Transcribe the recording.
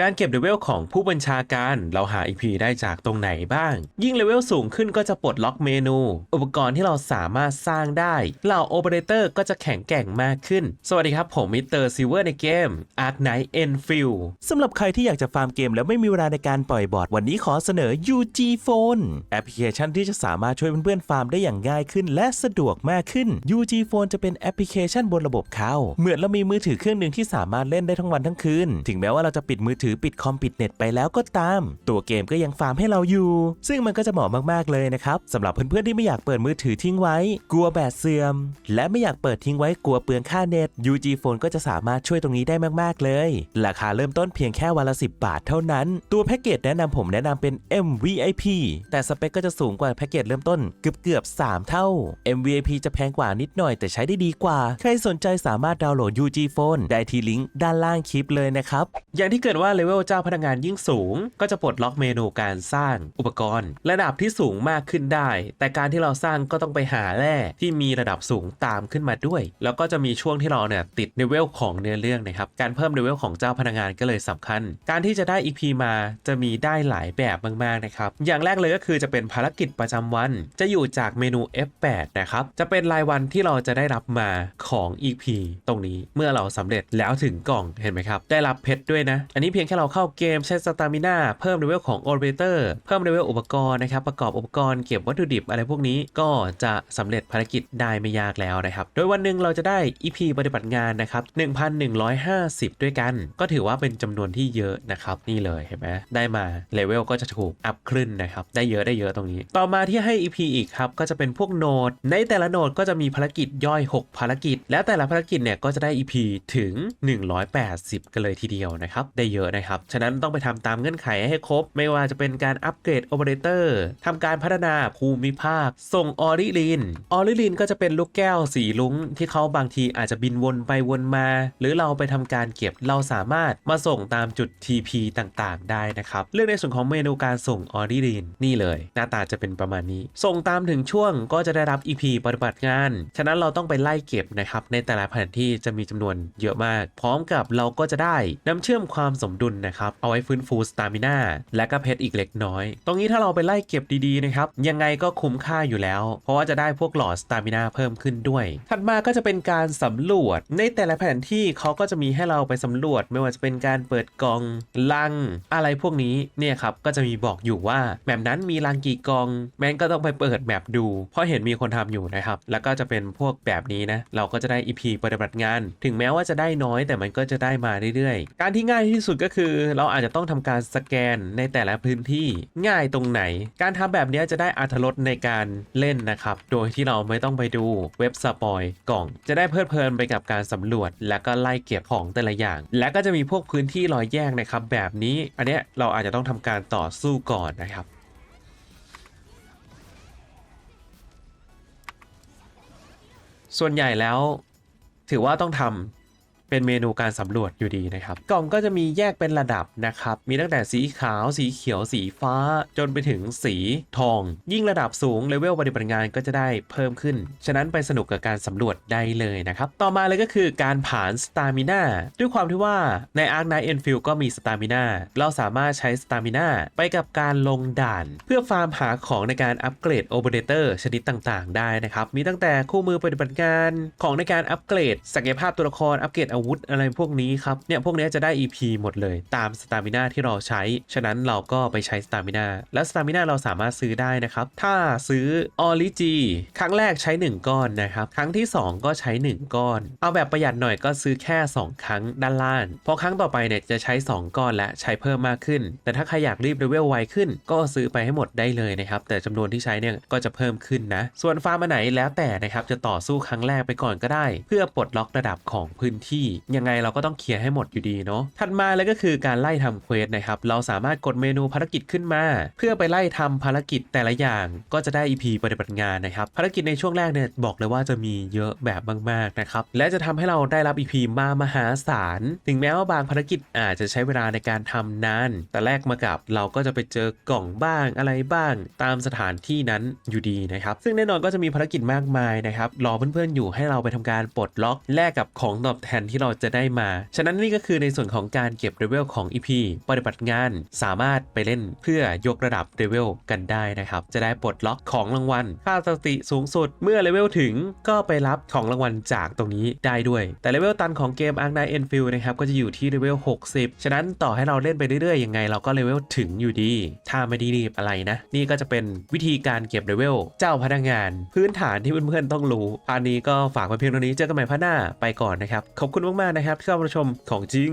การเก็บเลเวลของผู้บัญชาการเราหา EP ได้จากตรงไหนบ้าง ยิ่งเลเวลสูงขึ้นก็จะปลดล็อกเมนู อุปกรณ์ที่เราสามารถสร้างได้เหล่าโอเปอเรเตอร์ก็จะแข็งแกร่งมากขึ้น สวัสดีครับ ผมมิสเตอร์ซิเวอร์ในเกม Ark Knight Enfield สำหรับใครที่อยากจะฟาร์มเกมแล้วไม่มีเวลาในการปล่อยบอร์ดวันนี้ขอเสนอ UG Phone แอปพลิเคชันที่จะสามารถช่วยเพื่อนๆฟาร์มได้อย่างง่ายขึ้น และสะดวกมากขึ้น UG Phone จะเป็นแอปพลิเคชันบนระบบเขาเหมือนเรามีมือถือเครื่องหนึ่งที่สามารถเล่นได้ทั้งวันทั้งคืนถึงแม้ว่าเราจะปิดมือถือปิดคอมปิดเน็ตไปแล้วก็ตาม ตัวเกมก็ยังฟาร์มให้เราอยู่ ซึ่งมันก็จะเหมาะมากๆเลยนะครับสำหรับเพื่อนๆที่ไม่อยากเปิดมือถือทิ้งไว้ กลัวแบตเสื่อม และไม่อยากเปิดทิ้งไว้กลัวเปลืองค่าเน็ต UG Phone ก็จะสามารถช่วยตรงนี้ได้มากๆเลย ราคาเริ่มต้นเพียงแค่วันละ 10 บาทเท่านั้น ตัวแพ็กเกจแนะนำผมแนะนำเป็น MVIP แต่สเปคก็จะสูงกว่าแพ็กเกจเริ่มต้นเกือบเกือบ3 เท่า MVIP จะแพงกว่านิดหน่อยแต่ใช้ได้ดีกว่า ใครสนใจสามารถดาวน์โหลด UG Phone ได้ที่ลิงก์ด้านล่างคลิปเลยนะครับ อย่างที่เกิดว่าเลเวลเจ้าพนักงานยิ่งสูง ก็จะปลดล็อกเมนูการสร้างอุปกรณ์ ระดับที่สูงมากขึ้นได้ แต่การที่เราสร้างก็ต้องไปหาแร่ที่มีระดับสูงตามขึ้นมาด้วย แล้วก็จะมีช่วงที่เราเนี่ยติดเลเวลของเนื้อเรื่องนะครับการเพิ่มเลเวลของเจ้าพนักงานก็เลยสำคัญ การที่จะได้ EP มาจะมีได้หลายแบบมากๆนะครับอย่างแรกเลยก็คือจะเป็นภารกิจประจำวัน จะอยู่จากเมนู F8 นะครับจะเป็นรายวันที่เราจะได้รับมาของ EP ตรงนี้เมื่อเราสำเร็จแล้วถึงกล่องเห็นไหมครับได้รับเพชรด้วยนะ อันนี้เพยงแค่เราเข้าเกมใช้สตามิน่าเพิ่มเลเวลของโอเปอเรเตอร์เพิ่มเลเวลอุปกรณ์นะครับประกอบอุปกรณ์เก็บวัตถุดิบอะไรพวกนี้ก็จะสำเร็จภารกิจได้ไม่ยากแล้วนะครับ โดยวันหนึ่งเราจะได้ EP ปฏิบัติงานนะครับ 1,150 ด้วยกัน ก็ถือว่าเป็นจำนวนที่เยอะนะครับ นี่เลยเห็นไหมได้มาเลเวลก็จะถูกอัพขึ้นนะครับ ได้เยอะได้เยอะตรงนี้ ต่อมาที่ให้ EP อีกครับ ก็จะเป็นพวกโนด ในแต่ละโนดก็จะมีภารกิจย่อย 6 ภารกิจ แล้วแต่ละภารกิจเนี่ยก็จะได้ EP ถึง 180 กันเลยทีเดียวนะครับ ได้เยอะนะครับ ฉะนั้นต้องไปทำตามเงื่อนไขให้ครบ ไม่ว่าจะเป็นการอัปเกรดโอเปอเรเตอร์ทำการพัฒนาภูมิภาค ส่งออริลิน ออริลินก็จะเป็นลูกแก้วสีลุงที่เขาบางทีอาจจะบินวนไปวนมา หรือเราไปทำการเก็บเราสามารถมาส่งตามจุด TP ต่างๆ ได้นะครับ เรื่องในส่วนของเมนูการส่งออริลินนี่เลย หน้าตาจะเป็นประมาณนี้ ส่งตามถึงช่วงก็จะได้รับ EP ปฏิบัติงาน ฉะนั้นเราต้องไปไล่เก็บนะครับในแต่ละแผนที่จะมีจำนวนเยอะมาก พร้อมกับเราก็จะได้น้ำเชื่อมความสมดุลนะครับเอาไว้ฟื้นฟูสตามิน่าและก็เพชรอีกเล็กน้อย ตรงนี้ถ้าเราไปไล่เก็บดีๆนะครับยังไงก็คุ้มค่าอยู่แล้ว เพราะว่าจะได้พวกหลอดสตามิน่าเพิ่มขึ้นด้วย ถัดมาก็จะเป็นการสำรวจ ในแต่ละแผนที่เขาก็จะมีให้เราไปสำรวจ ไม่ว่าจะเป็นการเปิดกองลัง อะไรพวกนี้เนี่ยครับก็จะมีบอกอยู่ว่าแมปนั้นมีลังกี่กอง แมนก็ต้องไปเปิดแมปดู เพราะเห็นมีคนทำอยู่นะครับ แล้วก็จะเป็นพวกแบบนี้นะ เราก็จะได้ EP ปฏิบัติงาน ถึงแม้ว่าจะได้น้อยแต่มันก็จะได้มาเรื่อยๆ การที่ง่ายที่สุดก็คือเราอาจจะต้องทำการสแกนในแต่ละพื้นที่ง่ายตรงไหน การทำแบบนี้จะได้อัธรสในการเล่นนะครับ โดยที่เราไม่ต้องไปดูเว็บสปอยกล่อง จะได้เพลิดเพลินไปกับการสำรวจ และก็ไล่เก็บของแต่ละอย่าง และก็จะมีพวกพื้นที่รอยแยกนะครับ แบบนี้อันเนี้ยเราอาจจะต้องทำการต่อสู้ก่อนนะครับส่วนใหญ่แล้วถือว่าต้องทำ เป็นเมนูการสำรวจอยู่ดีนะครับ กล่องก็จะมีแยกเป็นระดับนะครับ มีตั้งแต่สีขาว สีเขียว สีฟ้า จนไปถึงสีทอง ยิ่งระดับสูงเลเวลปฏิบัติงานก็จะได้เพิ่มขึ้น ฉะนั้นไปสนุกกับการสำรวจได้เลยนะครับ ต่อมาเลยก็คือการผ่านสตามิน่าด้วยความที่ว่าใน Ark Knight Enfield ก็มีสตามิน่าเราสามารถใช้สตามิน่าไปกับการลงด่าน เพื่อฟาร์มหาของในการอัปเกรดโอเปอเรเตอร์ชนิดต่างๆ ได้นะครับ มีตั้งแต่คู่มือปฏิบัติการของในการอัปเกรดศักยภาพตัวละครอัปเกรดอาาวุธอะไรพวกนี้ครับ เนี่ยพวกนี้จะได้ EP หมดเลยตามสตามิน่าที่เราใช้ ฉะนั้นเราก็ไปใช้สตามิน่าและสตามิน่าเราสามารถซื้อได้นะครับ ถ้าซื้อออริจีครั้งแรกใช้ 1 ก้อนนะครับ ครั้งที่ 2 ก็ใช้ 1 ก้อน เอาแบบประหยัดหน่อยก็ซื้อแค่ 2 ครั้งด้านล่างพราะครั้งต่อไปเนี่ยจะใช้ 2 ก้อนและใช้เพิ่มมากขึ้น แต่ถ้าใครอยากรีบเลเวลไวขึ้น ก็ซื้อไปให้หมดได้เลยนะครับ แต่จำนวนที่ใช้เนี่ยก็จะเพิ่มขึ้นนะ ส่วนฟาร์มไหนแล้วแต่นะครับจะต่อสู้ครั้งแรกไปก่อนก็ได้ เพื่อปลดล็อกระดับของพื้นที่ยังไงเราก็ต้องเคลียร์ให้หมดอยู่ดีเนาะถัดมาเลยก็คือการไล่ทำเควสนะครับเราสามารถกดเมนูภารกิจขึ้นมา เพื่อไปไล่ทำภารกิจแต่ละอย่างก็จะได้ EP ปฏิบัติงานนะครับภารกิจในช่วงแรกเนี่ยบอกเลยว่าจะมีเยอะแบบมากๆนะครับและจะทำให้เราได้รับ EP มามหาศาลถึงแม้ว่าบางภารกิจอาจจะใช้เวลาในการทำนานแต่แรกมากับเราก็จะไปเจอกล่องบ้างอะไรบ้าง ตามสถานที่นั้นอยู่ดีนะครับซึ่งแน่นอนก็จะมีภารกิจมากมายนะครับรอเพื่อนๆอยู่ให้เราไปทำการปลดล็อกแลกกับของตอบแทนที่ที่เราจะได้มา ฉะนั้นนี่ก็คือในส่วนของการเก็บเลเวลของ EP ปฏิบัติงานสามารถไปเล่นเพื่อยกระดับเลเวลกันได้นะครับ จะได้ปลดล็อกของรางวัล ค่าสติสูงสุด เมื่อเลเวลถึงก็ไปรับของรางวัลจากตรงนี้ได้ด้วย แต่เลเวลตันของเกม Ark Knight Enfield นะครับก็จะอยู่ที่เลเวล60 ฉะนั้นต่อให้เราเล่นไปเรื่อยๆยังไงเราก็เลเวลถึงอยู่ดี ถ้าไม่ได้รีบอะไรนะ นี่ก็จะเป็นวิธีการเก็บเลเวลเจ้าพนักงาน พื้นฐานที่เพื่อนๆต้องรู้อันนี้ก็ฝากไว้เพียงเท่านี้เจอกันใหม่พาร์ทหน้าไปก่อนนะครับขอบคุณมากๆนะครับที่เข้ามาชมของจริง